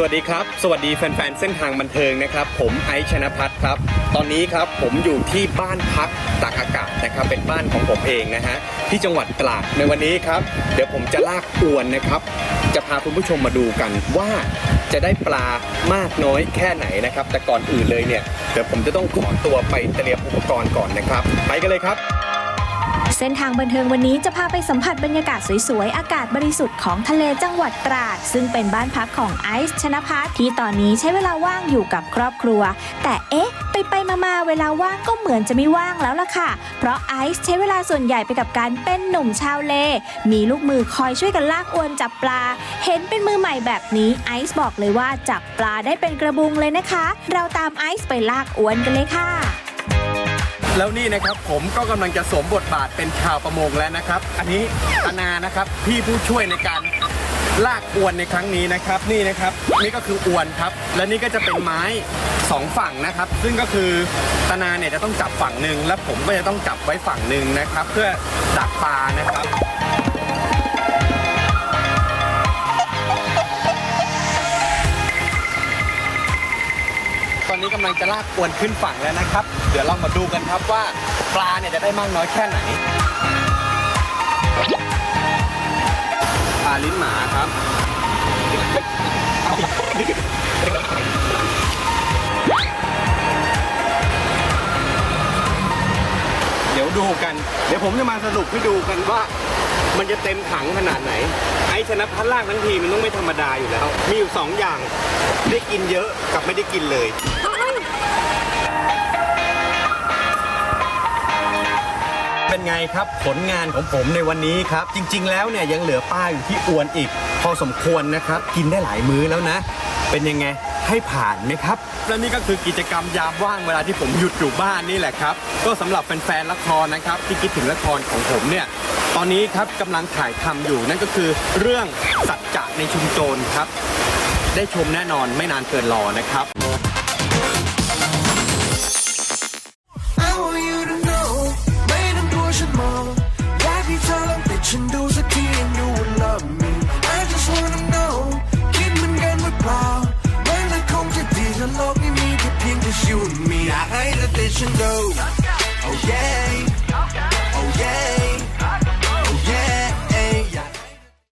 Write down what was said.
สวัสดีครับ สวัสดีแฟนๆ เส้นทางบันเทิงนะครับ ผมไอชนะพัฒน์ครับ ตอนนี้ครับผมอยู่ที่บ้านพักตากอากาศนะครับ เป็นบ้านของผมเองนะฮะที่จังหวัดตราดในวันนี้ครับ เดี๋ยวผมจะลากอวนนะครับ จะพาคุณผู้ชมมาดูกันว่าจะได้ปลามากน้อยแค่ไหนนะครับ แต่ก่อนอื่นเลยเนี่ยเดี๋ยวผมจะต้องขอตัวไปเตรียมอุปกรณ์ก่อนนะครับ ไปกันเลยครับ เส้นทางบันเทิงวันนี้จะพาไปสัมผัสบรรยากาศสวยๆ อากาศบริสุทธิ์ของทะเลจังหวัดตราด ซึ่งเป็นบ้านพักของไอซ์ชนะพัฒน์ที่ตอนนี้ใช้เวลาว่างอยู่กับครอบครัว แต่เอ๊ะ ไปไปๆมาๆเวลาว่างก็เหมือนจะไม่ว่างแล้วล่ะค่ะ เพราะไอซ์ใช้เวลาส่วนใหญ่ไปกับการเป็นหนุ่มชาวเล มีลูกมือคอยช่วยกันลากอวนจับปลา เห็นเป็นมือใหม่แบบนี้ไอซ์บอกเลยว่าจับปลาได้เป็นกระบุงเลยนะคะ เราตามไอซ์ไปลากอวนกันเลยค่ะ แล้วนี่นะครับผมก็กำลังจะสวมบทบาทเป็นชาวประมงแล้วนะครับ อันนี้อานานะครับพี่ผู้ช่วยในการลากอวนในครั้งนี้นะครับนี่นะครับนี่ก็คืออวนครับ และนี่ก็จะเป็นไม้สองฝั่งนะครับ ซึ่งก็คือตนาเนี่ยจะต้องจับฝั่งหนึ่งและผมก็จะต้องจับไว้ฝั่งหนึ่งนะครับ เพื่อดักปลานะครับ อนนี้กำลังจะลากอวนขึ้นฝั่งแล้วนะครับ เดี๋ยวเรามาดูกันครับว่าปลาเนี่ยจะได้มากน้อยแค่ไหนปลาลิ้นหมาครับเดี๋ยวดูกัน เดี๋ยวผมจะมาสรุปให้ดูกันว่า มันจะเต็มถังขนาดไหน ไอ้ชนะพัดลากทั้งทีมันต้องไม่ธรรมดาอยู่แล้ว มีอยู่สองอย่าง ได้กินเยอะกับไม่ได้กินเลย เป็นไงครับผลงานของผมในวันนี้ครับ จริง ๆ แล้วเนี่ยยังเหลือป้าอยู่ที่อวนอีก พอสมควรนะครับ กินได้หลายมื้อแล้วนะ เป็นยังไงให้ผ่านไหมครับ และนี่ก็คือกิจกรรมยามว่างเวลาที่ผมหยุดอยู่บ้านนี่แหละครับ ก็สำหรับแฟนๆละครนะครับ ที่คิดถึงละครของผมเนี่ย ตอนนี้ครับกำลังถ่ายทำอยู่นั่นก็คือเรื่องสัจจะในชุมโจรครับ ได้ชมแน่นอนไม่นานเกินรอนะครับ I want you to know ไม่ต้องกลัวฉันมองอยากให้เธอลองติดฉันดูสักที and you will love me I just wanna know คิดเหมือนกันหรือเปล่ามันจะคงจะดีถ้าโลกนี้มีแค่เพียงแต่ you and me อยากให้เธอติดฉันดู oh yeah